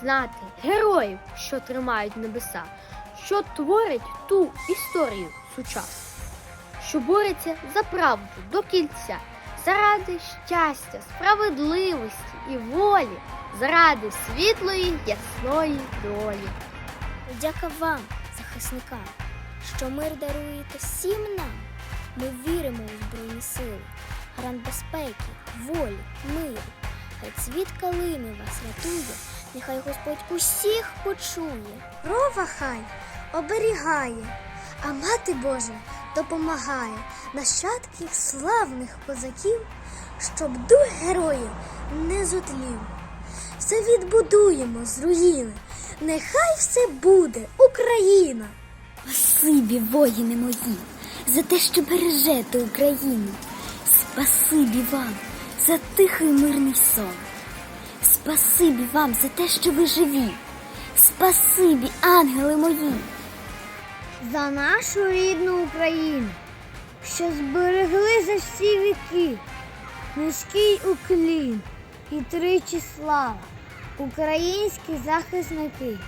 знати героїв, що тримають небеса, що творять ту історію сучасну, що бореться за правду до кінця, заради щастя, справедливості і волі, заради світлої ясної долі. Дяка вам, захисникам, що мир даруєте всім нам. Ми віримо у Збройні сили, гарант безпеки, волі, миру. Хай цвіт калини вас рятує, нехай Господь усіх почує. Рова хай оберігає, а мати Божа допомагає нащадків славних козаків, щоб дух героїв не зотлів. Все відбудуємо з руїни, нехай все буде Україна. Спасибі, воїни мої, за те, що бережете Україну. Спасибі вам за тихий мирний сон. Спасибі вам за те, що ви живі. Спасибі, ангели мої. За нашу рідну Україну, що зберегли за всі віки, низький уклін і тричі слава, українські захисники.